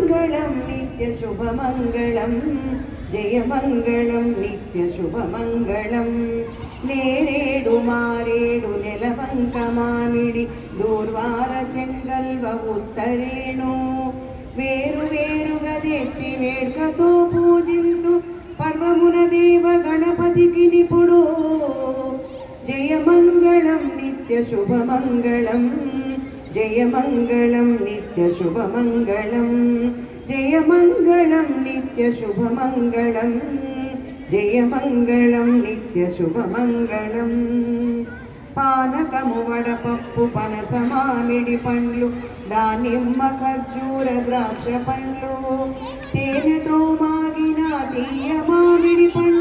మంగళం నిత్య శుభమంగళం. జయమంగళం నిత్య శుభమంగళం. నేరేడు మారేడు నెలవంక మామిడి దూర్వార చెంగల్వ ఉత్తరేణు. వేరు వేరుగా తెచ్చి వేడుకతో పూజింతు పర్వమున దేవ గణపతికి నిపుడు. జయమంగళం నిత్య శుభమంగళం. జయమంగళం నిత్య శుభమంగళం. జయమంగళం నిత్య శుభమంగళం. జయమంగళం నిత్య శుభమంగళం. పానకము వడపప్పు పనస మామిడి పండ్లు దానిమ్మ ఖర్జూర ద్రాక్ష పండ్లు. తేనెతో మాగిన తీయ మామిడి పండ్లు.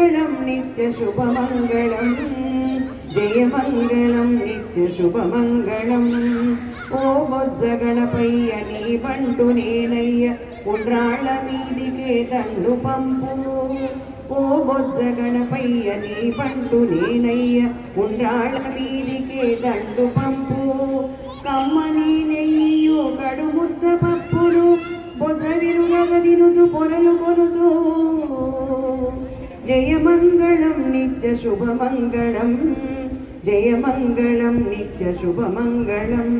మంగళం నిత్య శుభమంగళం. జయమంగళం నిత్య శుభమంగళం. ఓ బొజ్జ గణపయ్య నీ బంటు నేనయ్య ఉండ్రాళ్ళ మీదికే దండు పంపు. ఓ బొజ్జ గణపయ్య నీ బంటు నేనయ్య ఉండ్రాళ్ళ మీదికే దండు పంపు. కమ్మని నెయ్యు కడు ముద్ద పప్పును బొజ్జ విరుగదినుచు పొరలు కొనుచు జయమంగళం నిత్య శుభమంగళం. జయమంగళం నిత్య శుభమంగళం.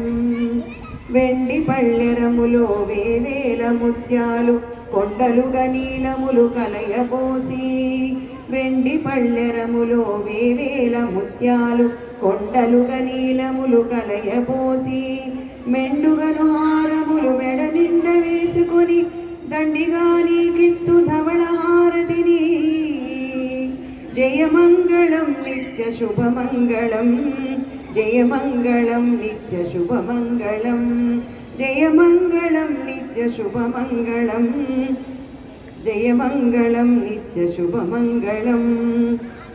వెండి పళ్ళెరములో వేవేల ముత్యాలు కొండలుగా నీలములు కలయబోసి వెండి పళ్ళెరములో వేవేల ముత్యాలు కొండలుగా నీలములు కలయబోసి మెండుగను హారములు మెడ నిండ వేసుకొని దండిగా నీకిత్తు నిత్య శుభమంగళం. జయమంగళం నిత్య శుభమంగళం. జయమంగళం నిత్య శుభమంగళం. జయమంగళం నిత్య శుభమంగళం.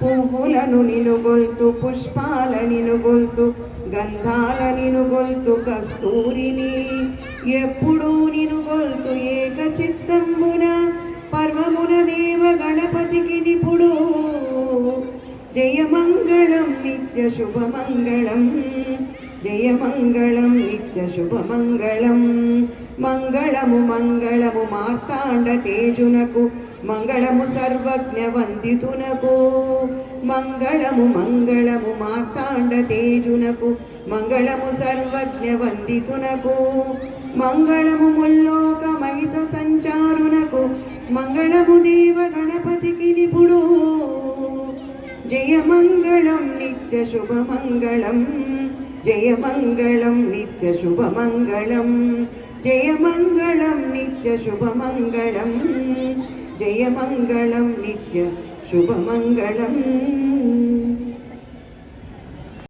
పువ్వులను నినుగొల్తు పుష్పాల నినుగొల్తు గంధాల నినుగొల్తు కస్తూరిని ఎప్పుడూ నినుగొల్తు ఏక చిత్తంబున జయమంగళం నిత్య శుభమంగళం జయమంగళం నిత్య శుభమంగళం మంగళము మంగళము మార్తాండ తేజునకు మంగళము సర్వజ్ఞ వందితునకు మంగళము మంగళము మార్తాండ తేజునకు మంగళము సర్వజ్ఞ వందితునకు మంగళము ముల్లోక మహిత సంచారునకు మంగళము దేవ గణపతికి నిపుడు జయమంగళం నిత్య శుభమంగళం జయమంగళం నిత్య శుభమంగళం జయమంగళం నిత్య శుభమంగళం జయమంగళం నిత్య శుభమంగళం